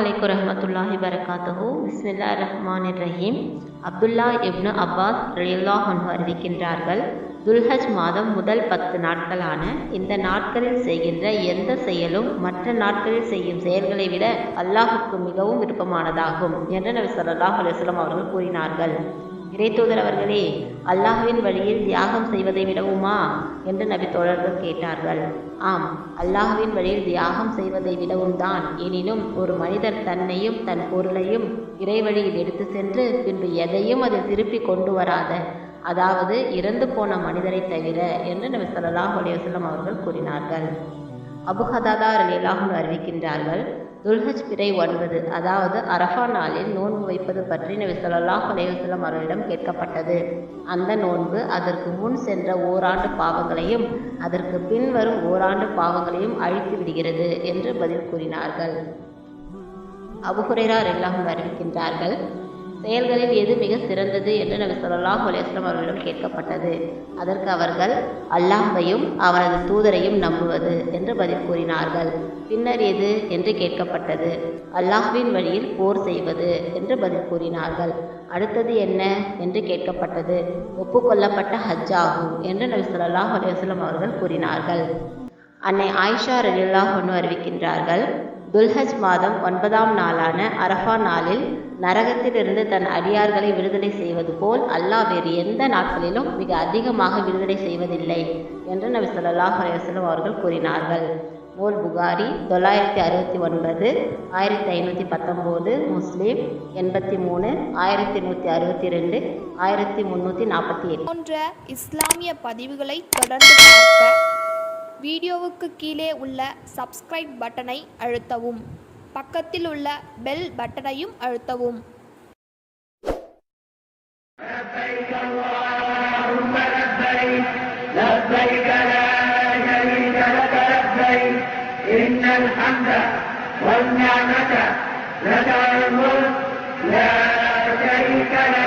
அலைக்கும் ரஹமத்துல்லாஹி வரகாத்துஹு பிஸ்மில்லா ரஹ்மான் ரஹீம் அப்துல்லா இப்னு அப்பாஸ் ரலியல்லாஹு அன்ஹு அறிவிக்கின்றார்கள் துல்ஹஜ் மாதம் முதல் பத்து நாட்களான இந்த நாட்களில் செய்கின்ற எந்த செயலும் மற்ற நாட்களில் செய்யும் செயல்களை விட அல்லாஹுக்கு மிகவும் விருப்பமானதாகும் என்று நபி சொல்லாஹ் அலுவலம் அவர்கள் கூறினார்கள். இறைத்தூதர் அவர்களே அல்லாஹுவின் வழியில் தியாகம் செய்வதை விடவுமா? என்று நபி தோழர்கள் கேட்டார்கள். ஆம் அல்லாஹுவின் வழியில் தியாகம் செய்வதை விடவும் தான். எனினும் ஒரு மனிதர் தன்னையும் தன் பொருளையும் இறைவழியில் எடுத்து சென்று பின்பு எதையும் அதை திருப்பி கொண்டு வராத அதாவது இறந்து போன மனிதரை தவிர என்று நபி ஸல்லல்லாஹு அலைஹி அவர்கள் கூறினார்கள். அபுஹதாதா ஹதாதா அறிவிக்கின்றார்கள் துல்ஹஜ் பிறை ஒன்பது அதாவது அரஃபா நாளில் நோன்பு வைப்பது பற்றி நபி ஸல்லல்லாஹு அலைஹி அவர்களிடம் கேட்கப்பட்டது. அந்த நோன்பு அதற்கு முன் சென்ற ஓராண்டு பாவங்களையும் அதற்கு பின் வரும் ஓராண்டு பாவங்களையும் அழித்து விடுகிறது என்று பதில் கூறினார்கள். அபு எல்லாம் அறிவிக்கின்றார்கள். செயல்களில் எது மிக சிறந்தது என்று நபி ஸல்லல்லாஹு அலைஹி அவர்களிடம் கேட்கப்பட்டது. அதற்கு அவர்கள் அல்லாஹ்வையும் அவனது தூதரையும் நம்புவது என்று பதில் கூறினார்கள். பின்னர் எது என்று கேட்கப்பட்டது. அல்லாஹ்வின் வழியில் போர் செய்வது என்று பதில் கூறினார்கள். அடுத்தது என்ன என்று கேட்கப்பட்டது. ஒப்புக்கொள்ளப்பட்ட ஹஜ் ஆகும் என்று நபி ஸல்லல்லாஹு அலுவலம் அவர்கள் கூறினார்கள். அன்னை ஆயிஷா ரலியல்லாஹு ஒன்று அறிவிக்கின்றார்கள் துல்ஹஜ் மாதம் ஒன்பதாம் நாளான அரஃபா நாளில் நரகத்திலிருந்து தன் அடியார்களை விடுதலை செய்வது போல் அல்லாஹ் வேறு எந்த நாட்களிலும் மிக அதிகமாக விடுதலை செய்வதில்லை என்று நபி சொல்லாஹ் அலைஹி அவர்கள் கூறினார்கள். நூல் புகாரி தொள்ளாயிரத்தி அறுபத்தி ஒன்பது ஆயிரத்தி ஐநூற்றி பத்தொம்போது முஸ்லீம் எண்பத்தி மூணு ஆயிரத்தி நூற்றி அறுபத்தி ரெண்டு ஆயிரத்தி முந்நூற்றி நாற்பத்தி எட்டு போன்ற இஸ்லாமிய பதிவுகளை தொடர்ந்து பார்க்க வீடியோவுக்கு கீழே உள்ள சப்ஸ்கிரைப் பட்டனை அழுத்தவும் பக்கத்தில் உள்ள பெல் பட்டனையும் அழுத்தவும் لبيك لا شريك لك لبيك إن الحمد والنعمة لك الملك لا شريك لك